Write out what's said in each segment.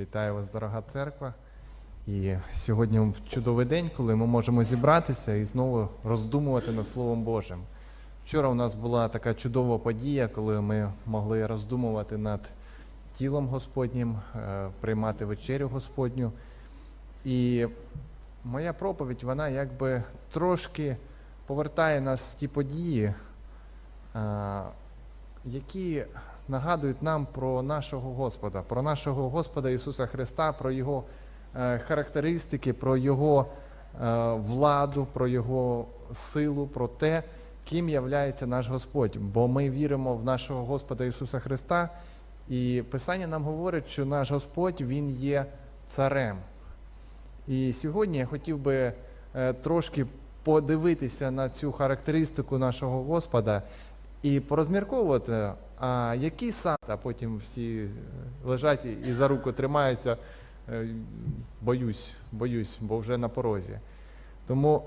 Вітаю вас, дорога церква. І сьогодні чудовий день, коли ми можемо зібратися і знову роздумувати над Словом Божим. Вчора у нас була така чудова подія, коли ми могли роздумувати над тілом Господнім, е, приймати вечерю Господню. І моя проповідь, вона якби трошки повертає нас в ті події, е, які нагадують нам про нашого Господа, про нашого Господа Ісуса Христа, про Його е, характеристики, про Його е, владу, про Його силу, про те, ким являється наш Господь. Бо ми віримо в нашого Господа Ісуса Христа, і Писання нам говорить, що наш Господь Він є царем. І сьогодні я хотів би е, трошки подивитися на цю характеристику нашого Господа і порозмірковувати, а який сад, а потім всі е, лежать і- за руку тримаються. Е, Боюсь, боюсь, бо вже на порозі. Тому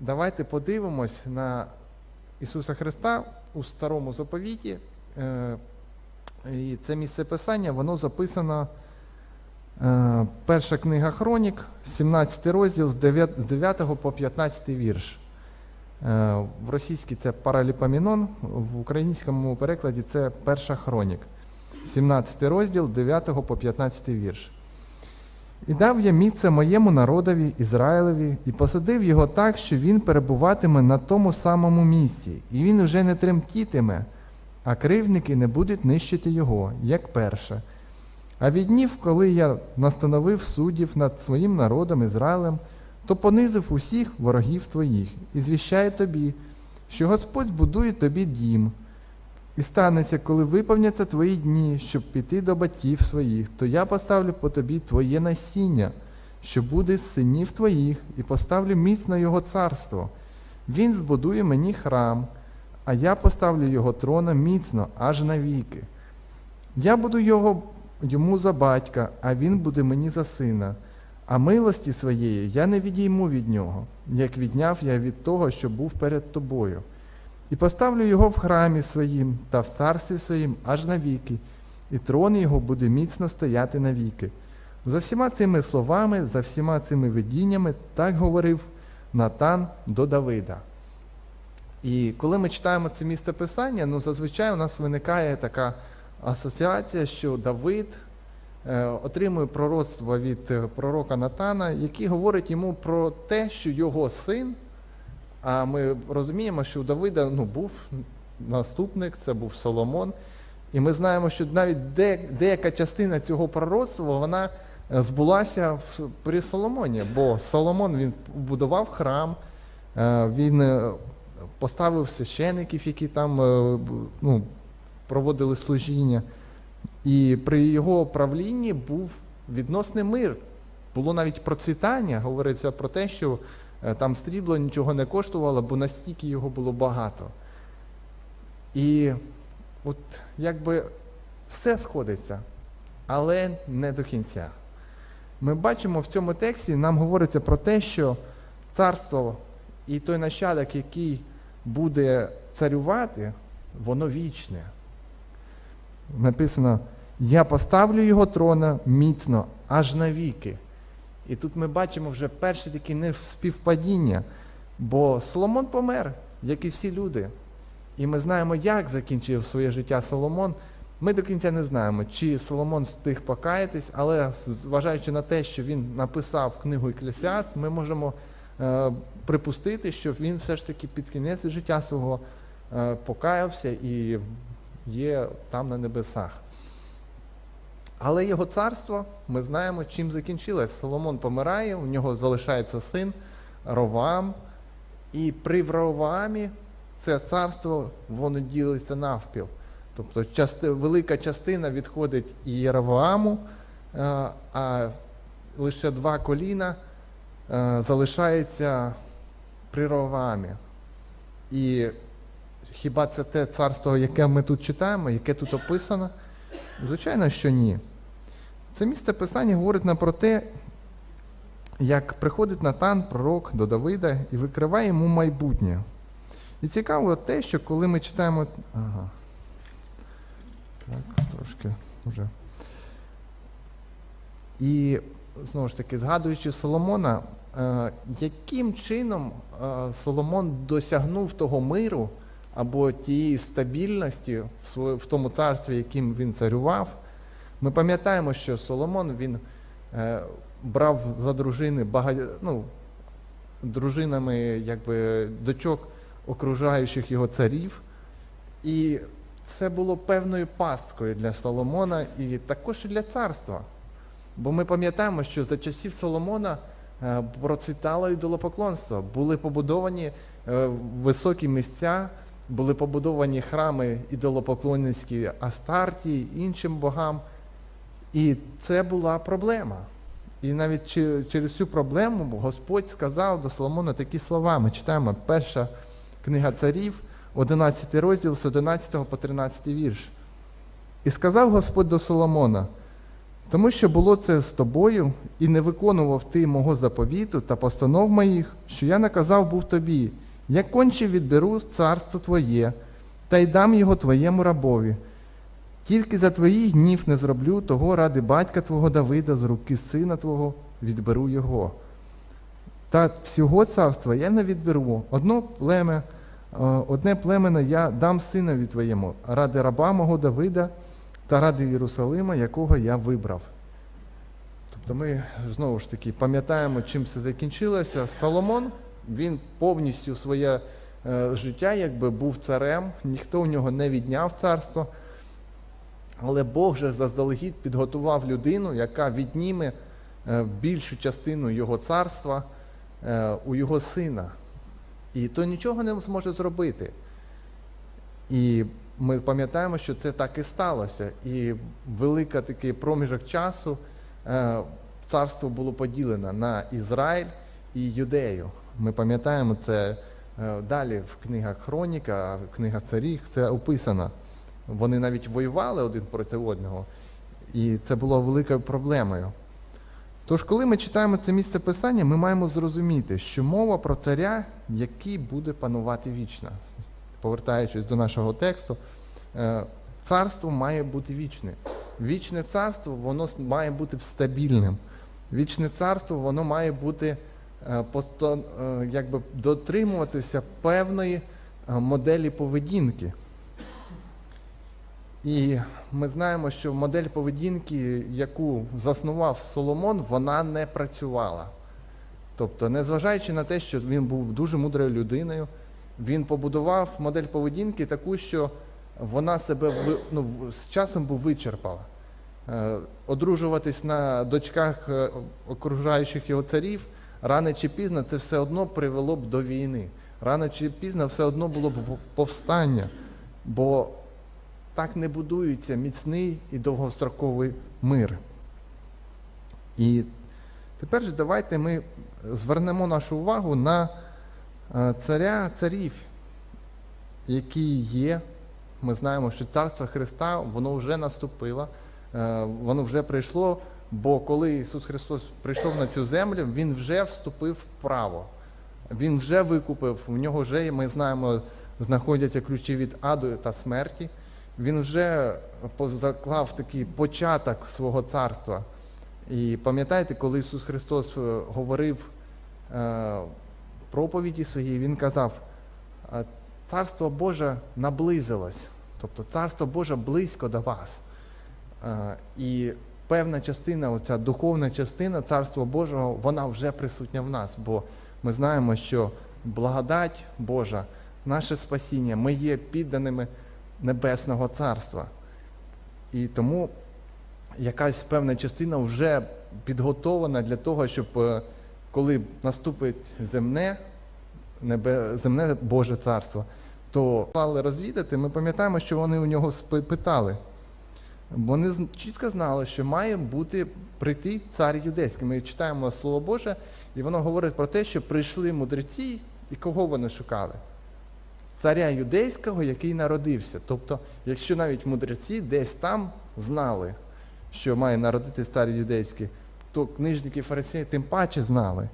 давайте подивимось на Ісуса Христа у старому заповіті. Е, І це місце писання, воно записано. Перша книга Хронік, 17 розділ з 9 по 15 вірш. Е, В російській це Параліпамінон, в українському перекладі це Перша Хронік. 17 розділ, 9 по 15 вірш. І дав я місце моєму народові Ізраїлеві, і посадив його так, що він перебуватиме на тому самому місці, і він уже не тремтітиме, а кривники не будуть нищити його, як перше. А від днів, коли я настановив суддів над своїм народом Ізраїлем, то понизив усіх ворогів твоїх, і звіщає тобі, що Господь збудує тобі дім. І станеться, коли виповняться твої дні, щоб піти до батьків своїх, то я поставлю по тобі твоє насіння, що буде з синів твоїх, і поставлю міцно його царство. Він збудує мені храм, а я поставлю його троном міцно аж навіки. Я буду його, йому за батька, а він буде мені за сина. А милості своєї я не відійму від нього, як відняв я від того, що був перед тобою. І поставлю його в храмі своїм та в царстві своїм аж навіки, і трон його буде міцно стояти навіки. За всіма цими словами, за всіма цими видіннями, так говорив Натан до Давида. І коли ми читаємо це місце писання, ну зазвичай у нас виникає така асоціація, що Давид отримує пророцтво від е, пророка Натана, який говорить йому про те, що його син, а ми розуміємо, що у Давида ну, був наступник, це був Соломон. І ми знаємо, що навіть де, деяка частина цього пророцтва вона е, збулася при Соломоні, бо Соломон він будував храм, е, він е, поставив священиків, які там е, ну, проводили служіння. І при його правлінні був відносний мир. Було навіть процвітання, говориться про те, що е, там стрібло нічого не коштувало, бо настільки його було багато. І от якби все сходиться, але не до кінця. Ми бачимо в цьому тексті, нам говориться про те, що царство і той нащадок, який буде царювати, воно вічне. Написано, я поставлю його трона міцно аж навіки. І тут ми бачимо вже перше таке неспівпадіння, бо Соломон помер, як і всі люди. І ми знаємо, як закінчив своє життя Соломон. Ми до кінця не знаємо, чи Соломон встиг покаятись, але зважаючи на те, що він написав книгу Еклесіаст, ми можемо е, припустити, що він все ж таки під кінець життя свого е, покаявся і є там на небесах. Але його царство, ми знаємо, чим закінчилось. Соломон помирає, у нього залишається син Ровам, і при Ровамі це царство воно ділиться навпіл. Тобто части, велика частина відходить Єровоаму, е, а лише два коліна е, залишається при Ровамі. І хіба це те царство, яке ми тут читаємо, яке тут описано? Звичайно, що ні. Це місце писання говорить нам про те, як приходить Натан, пророк до Давида, і викриває йому майбутнє. І цікаво те, що коли ми читаємо. Ага. Так, трошки вже. І знову ж таки, згадуючи Соломона, е, яким чином е, Соломон досягнув того миру або тієї стабільності в, тому царстві, яким він царював, ми пам'ятаємо, що Соломон він е, брав за дружини багато, ну, дружинами якби, дочок окружаючих його царів. І це було певною пасткою для Соломона і також і для царства. Бо ми пам'ятаємо, що за часів Соломона е, процвітало ідолопоклонство, були побудовані е, високі місця, були побудовані храми ідолопоклонницькі Астартії, іншим богам. І це була проблема. І навіть через цю проблему Господь сказав до Соломона такі слова. Ми читаємо перша книга царів, 11 розділ з 11 по 13 вірш. І сказав Господь до Соломона, тому що було це з тобою, і не виконував ти мого заповіту та постанов моїх, що я наказав був тобі, я конче відберу царство твоє, та й дам його твоєму рабові. Тільки за твоїх гнів не зроблю того ради батька твого Давида, з руки сина твого відберу його. Та всього царства я не відберу. Одно племе, е, одне племено я дам синові твоєму, ради раба мого Давида та ради Єрусалима, якого я вибрав. Тобто ми знову ж таки пам'ятаємо, чим це закінчилося. Соломон, він повністю своє е, життя якби був царем, ніхто у нього не відняв царство. Але Бог же заздалегідь підготував людину, яка відніме е, більшу частину його царства е, у його сина. І то нічого не зможе зробити. І ми пам'ятаємо, що це так і сталося. І велика такий проміжок часу царство було поділено на Ізраїль і Юдею. Ми пам'ятаємо це е, далі в книгах Хроніка, в книгах царів це описано. Вони навіть воювали один проти одного, і це було великою проблемою. Тож, коли ми читаємо це місце писання, ми маємо зрозуміти, що мова про царя, який буде панувати вічно. Повертаючись до нашого тексту, е, царство має бути вічне. Вічне царство воно має бути стабільним. Вічне царство воно має бути якби дотримуватися певної е, моделі поведінки. І ми знаємо, що модель поведінки, яку заснував Соломон, вона не працювала. Тобто, незважаючи на те, що він був дуже мудрою людиною, він побудував модель поведінки таку, що вона себе ну, з часом був вичерпала. Е, Одружуватись на дочках е, окружаючих його царів рано чи пізно це все одно привело б до війни. Рано чи пізно все одно було б повстання. Бо так не будується міцний і довгостроковий мир. І тепер же давайте ми звернемо нашу увагу на е, царя царів, який є. Ми знаємо, що царство Христа воно вже наступило, е, воно вже прийшло, бо коли Ісус Христос прийшов на цю землю, Він вже вступив в право. Він вже викупив, в нього вже, ми знаємо, знаходяться ключі від аду та смерті. Він вже заклав такий початок свого царства. І пам'ятаєте, коли Ісус Христос е, говорив е, проповіді своїй, Він казав, Царство Боже наблизилось, тобто Царство Боже близько до вас. Е, І певна частина, оця духовна частина Царства Божого, вона вже присутня в нас, бо ми знаємо, що благодать Божа, наше спасіння, ми є підданими Небесного Царства. І тому якась певна частина вже підготована для того, щоб е, коли наступить земне, небе, земне Боже царство, то розвідати, ми пам'ятаємо, що вони у нього спи- питали. Вони чітко знали, що має бути прийти цар юдейський. Ми читаємо Слово Боже, і воно говорить про те, що прийшли мудреці, і кого вони шукали? Царя юдейського, який народився. Тобто, якщо навіть мудреці десь там знали, що має народитись цар юдейський, то книжники фарисеї тим паче знали.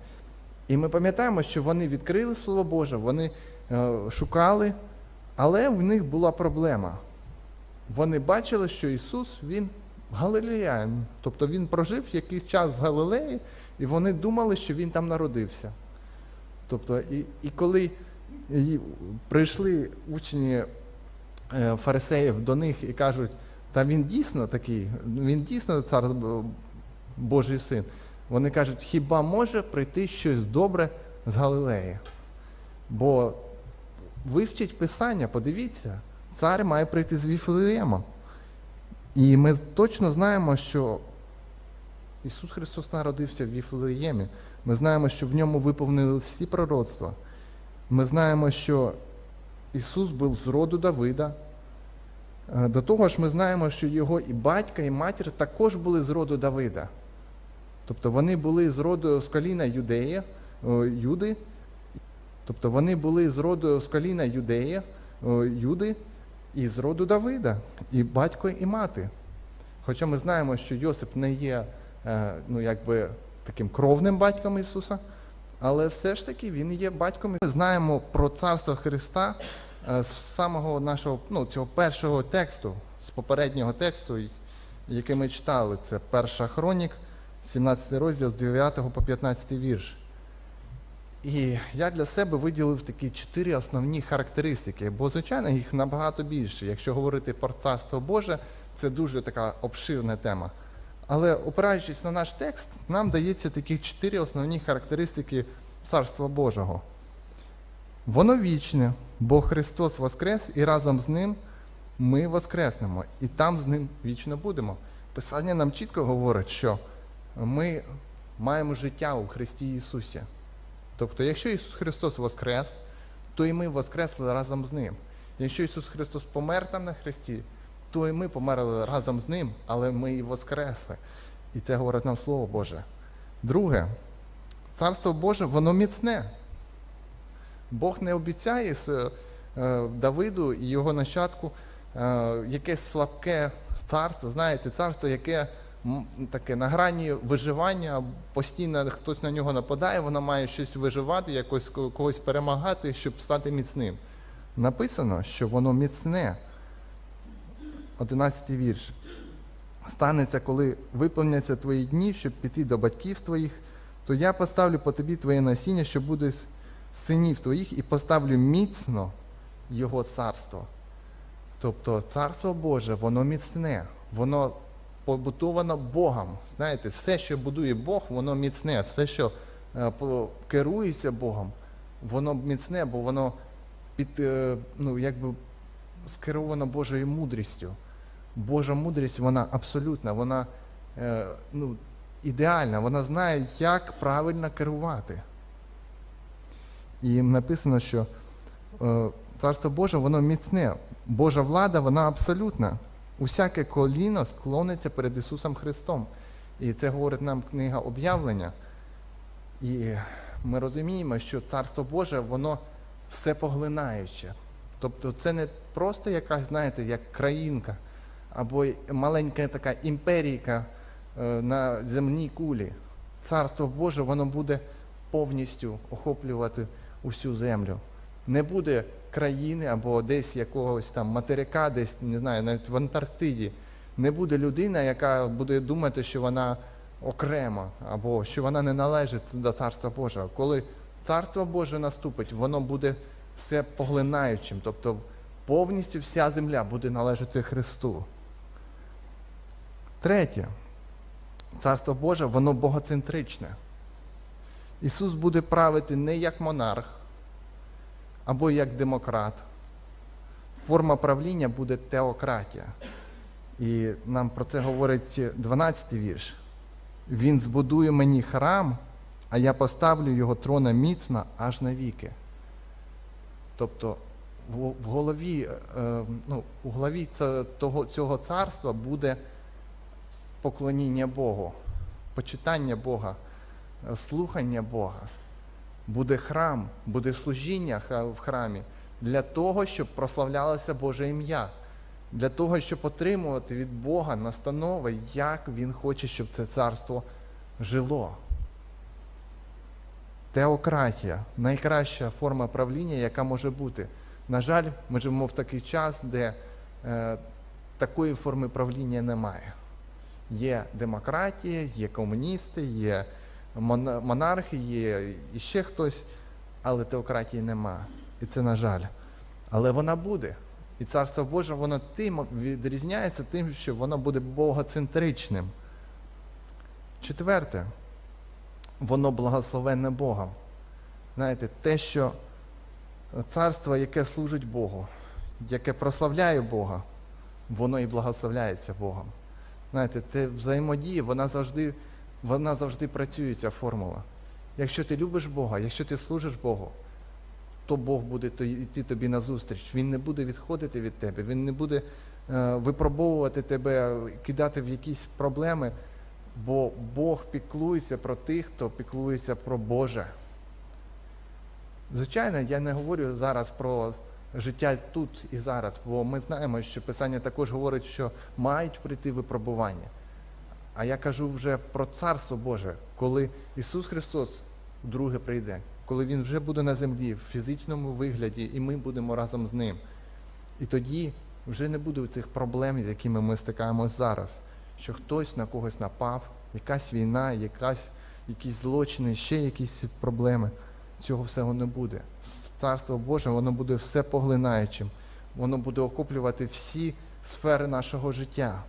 І ми пам'ятаємо, що вони відкрили Слово Боже, вони е, шукали, але в них була проблема. Вони бачили, що Ісус Він Галилеян. Тобто він прожив якийсь час в Галилеї, і вони думали, що він там народився. Тобто, і, і коли прийшли учні е, фарисеїв до них і кажуть, та він дійсно такий, він дійсно цар Божий син. Вони кажуть, хіба може прийти щось добре з Галилеї? Бо вивчіть Писання, подивіться, цар має прийти з Віфлеєма. І ми точно знаємо, що Ісус Христос народився в Віфлеємі. Ми знаємо, що в ньому виповнили всі пророцтва. Ми знаємо, що Ісус був з роду Давида. Е, До того ж, ми знаємо, що його і батька, і матір також були з роду Давида. Тобто вони були з роду з коліна Юдея, Юди, тобто вони були з роду з коліна Юдея, Юди і з роду Давида, і батько, і мати. Хоча ми знаємо, що Йосип не є е, ну, якби, таким кровним батьком Ісуса, але все ж таки він є батьком. Ми знаємо про царство Христа е, з самого нашого ну, цього першого тексту, з попереднього тексту, який ми читали. Це перша хронік, 17 розділ з 9 по 15 вірш. І я для себе виділив такі чотири основні характеристики, бо, звичайно, їх набагато більше. Якщо говорити про царство Боже, це дуже така обширна тема. Але опираючись на наш текст, нам дається такі чотири основні характеристики Царства Божого. Воно вічне, бо Христос воскрес, і разом з Ним ми воскреснемо, і там з Ним вічно будемо. Писання нам чітко говорить, що ми маємо життя у Христі Ісусі. Тобто, якщо Ісус Христос воскрес, то і ми воскресли разом з Ним. Якщо Ісус Христос помер там на Христі, то і ми померли разом з Ним, але ми і воскресли. І це говорить нам Слово Боже. Друге, Царство Боже, воно міцне. Бог не обіцяє е, Давиду і його нащадку е, якесь слабке царство, знаєте, царство, яке таке на грані виживання, постійно хтось на нього нападає, воно має щось виживати, якось когось перемагати, щоб стати міцним. Написано, що воно міцне. 11 вірш. Станеться, коли виповняться твої дні, щоб піти до батьків твоїх, то я поставлю по тобі твоє насіння, що буде з синів твоїх, і поставлю міцно його царство. Тобто царство Боже, воно міцне, воно побутовано Богом. Знаєте, все, що будує Бог, воно міцне, все, що е, керується Богом, воно міцне, бо воно під, е, ну, якби скеровано Божою мудрістю. Божа мудрість, вона абсолютна, вона е, ну, ідеальна, вона знає, як правильно керувати. І написано, що Царство Боже, воно міцне. Божа влада, вона абсолютна. Усяке коліно склониться перед Ісусом Христом. І це говорить нам книга об'явлення. І ми розуміємо, що Царство Боже, воно все поглинаюче. Тобто це не просто якась, знаєте, як країнка або маленька така імперійка е, на земній кулі. Царство Боже, воно буде повністю охоплювати усю землю. Не буде країни або десь якогось там материка, десь, не знаю, навіть в Антарктиді. Не буде людина, яка буде думати, що вона окрема, або що вона не належить до Царства Божого. Коли Царство Боже наступить, воно буде все поглинаючим, тобто повністю вся земля буде належати Христу. Третє, Царство Боже, воно богоцентричне. Ісус буде правити не як монарх або як демократ. Форма правління буде теократія. І нам про це говорить 12 й вірш. Він збудує мені храм, а я поставлю його трона міцно аж навіки. Тобто в голові, е, ну, у голові того, цього царства буде поклоніння Богу, почитання Бога, е, слухання Бога. Буде храм, буде служіння в храмі для того, щоб прославлялося Боже ім'я, для того, щоб отримувати від Бога настанови, як Він хоче, щоб це царство жило. Теократія найкраща форма правління, яка може бути. На жаль, ми живемо в такий час, де е, такої форми правління немає. Є демократія, є комуністи, є монархи, є і ще хтось, але теократії нема. І це на жаль. Але вона буде. І Царство Боже, воно тим відрізняється тим, що воно буде богоцентричним. Четверте, воно благословенне Богом. Знаєте, те, що царство, яке служить Богу, яке прославляє Бога, воно і благословляється Богом. Знаєте, це взаємодія, вона завжди, вона завжди працює, ця формула. Якщо ти любиш Бога, якщо ти служиш Богу, то Бог буде йти тобі назустріч. Він не буде відходити від тебе, він не буде е, випробовувати тебе, кидати в якісь проблеми, бо Бог піклується про тих, хто піклується про Боже. Звичайно, я не говорю зараз про життя тут і зараз, бо ми знаємо, що Писання також говорить, що мають прийти випробування. А я кажу вже про Царство Боже, коли Ісус Христос вдруге прийде, коли Він вже буде на землі в фізичному вигляді, і ми будемо разом з Ним. І тоді вже не буде цих проблем, з якими ми стикаємось зараз, що хтось на когось напав, якась війна, якась, якісь злочини, ще якісь проблеми. Цього всього не буде. Царство Боже, воно буде все поглинаючим, воно буде охоплювати всі сфери нашого життя.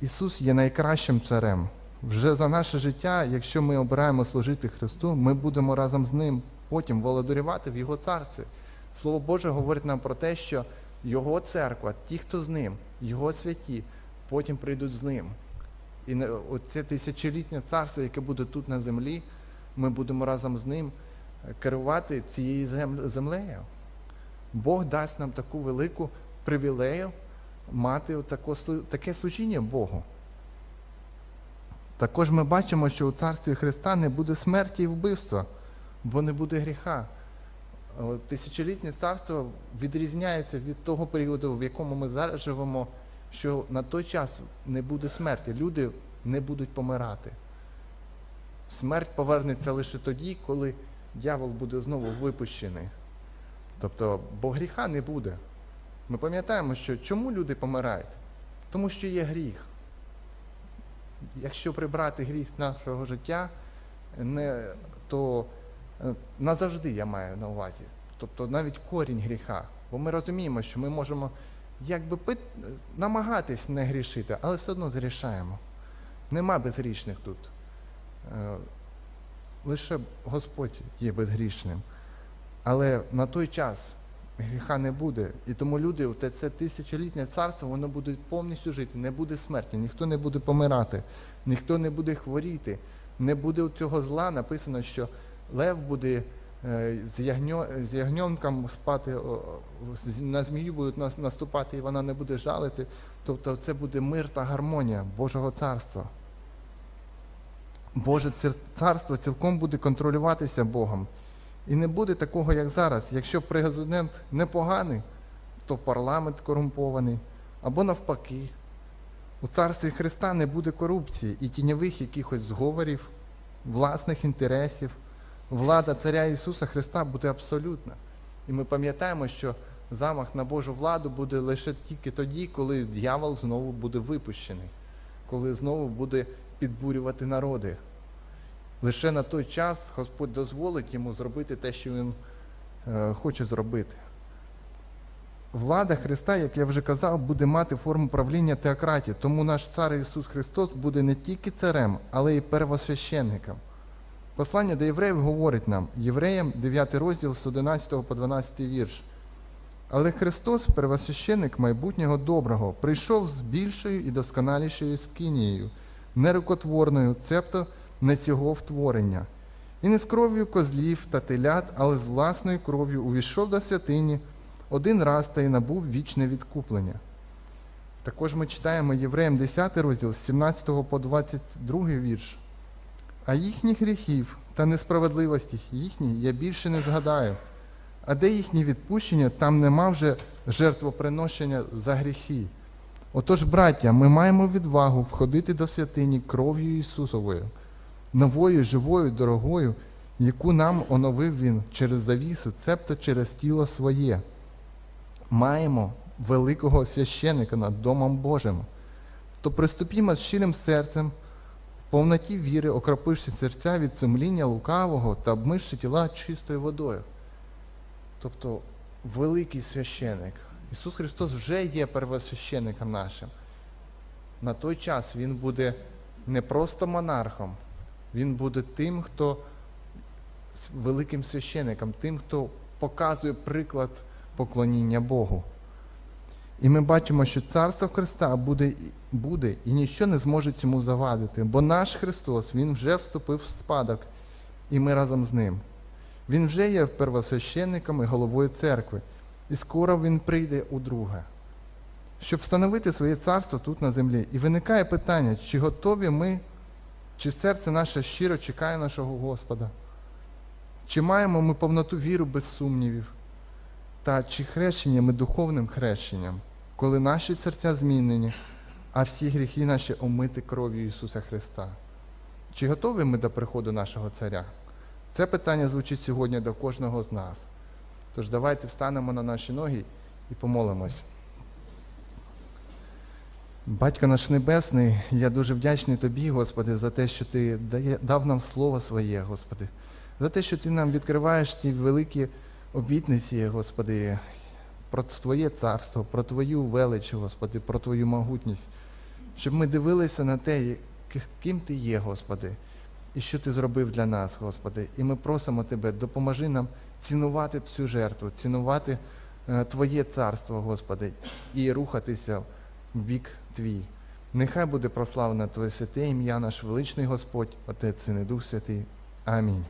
Ісус є найкращим царем. Вже за наше життя, якщо ми обираємо служити Христу, ми будемо разом з Ним потім володарювати в Його царстві. Слово Боже говорить нам про те, що Його церква, ті, хто з ним, Його святі, потім прийдуть з ним. І оце тисячолітнє царство, яке буде тут на землі, ми будемо разом з ним е, керувати цією землею. Бог дасть нам таку велику привілею мати отако таке служіння Богу. Також ми бачимо, що у царстві Христа не буде смерті і вбивства, бо не буде гріха. Тисячолітнє царство відрізняється від того періоду, в якому ми зараз живемо, що на той час не буде смерті. Люди не будуть помирати. Смерть повернеться лише тоді, коли дьявол буде знову випущений. Тобто, бо гріха не буде. Ми пам'ятаємо, що чому люди помирають? Тому що є гріх. Якщо прибрати гріх з нашого життя, не, то е, назавжди я маю на увазі. Тобто навіть корінь гріха. Бо ми розуміємо, що ми можемо якби пит, намагатись не грішити, але все одно зрішаємо. Нема безгрішних тут. Е, Лише Господь є безгрішним. Але на той час гріха не буде. І тому люди, це тисячолітнє царство, воно буде повністю жити, не буде смерті, ніхто не буде помирати, ніхто не буде хворіти, не буде цього зла. Написано, що лев буде е, з, ягньо, з ягньонком спати, на змію будуть наступати, і вона не буде жалити. Тобто це буде мир та гармонія Божого царства. Боже царство цілком буде контролюватися Богом. І не буде такого, як зараз. Якщо президент непоганий, то парламент корумпований. Або навпаки. У царстві Христа не буде корупції і тіньових якихось зговорів, власних інтересів. Влада царя Ісуса Христа буде абсолютна. І ми пам'ятаємо, що замах на Божу владу буде лише тільки тоді, коли дьявол знову буде випущений, коли знову буде підбурювати народи. Лише на той час Господь дозволить йому зробити те, що він е, хоче зробити. Влада Христа, як я вже казав, буде мати форму правління теократії, тому наш цар Ісус Христос буде не тільки царем, але й первосвященником. Послання до євреїв говорить нам, євреям 9 розділ з 11 по 12 вірш. Але Христос, первосвященник майбутнього доброго, прийшов з більшою і досконалішою скинією, нерукотворною, цебто не цього втворення. І не з кров'ю козлів та телят, але з власною кров'ю увійшов до святині один раз та й набув вічне відкуплення. Також ми читаємо Євреям 10 розділ з 17 по 22 вірш. А їхніх гріхів та несправедливості їхніх я більше не згадаю. А де їхнє відпущення, там нема вже жертвоприношення за гріхи. Отож, браття, ми маємо відвагу входити до святині кров'ю Ісусовою, новою, живою, дорогою, яку нам оновив Він через завісу, цебто через тіло своє. Маємо великого священика над Домом Божим. то приступімо з щирим серцем, в повноті віри, окропивши серця від сумління лукавого та обмивши тіла чистою водою. Тобто великий священик. Ісус Христос вже є первосвященником нашим. На той час Він буде не просто монархом, Він буде тим, хто великим священником, тим, хто показує приклад поклоніння Богу. І ми бачимо, що царство Христа буде, буде і ніщо не зможе цьому завадити, бо наш Христос, Він вже вступив в спадок, і ми разом з ним. Він вже є первосвященником і головою церкви, і скоро Він прийде у друге, щоб встановити своє царство тут на землі. І виникає питання, чи готові ми, чи серце наше щиро чекає нашого Господа, чи маємо ми повноту віру без сумнівів, та чи хрещення ми духовним хрещенням, коли наші серця змінені, а всі гріхи наші омити кров'ю Ісуса Христа. Чи готові ми до приходу нашого Царя? Це питання звучить сьогодні до кожного з нас. Тож давайте встанемо на наші ноги і помолимось. Батько наш Небесний, я дуже вдячний Тобі, Господи, за те, що Ти дав нам Слово Своє, Господи, за те, що Ти нам відкриваєш ті великі обітниці, Господи, про Твоє царство, про Твою велич, Господи, про Твою могутність, щоб ми дивилися на те, ким Ти є, Господи, і що Ти зробив для нас, Господи. І ми просимо Тебе, допоможи нам цінувати цю жертву, цінувати е, Твоє царство, Господи, і рухатися бік Твій. Нехай буде прославлено Твоє святе ім'я, наш величний Господь, Отець і Дух Святий. Амінь.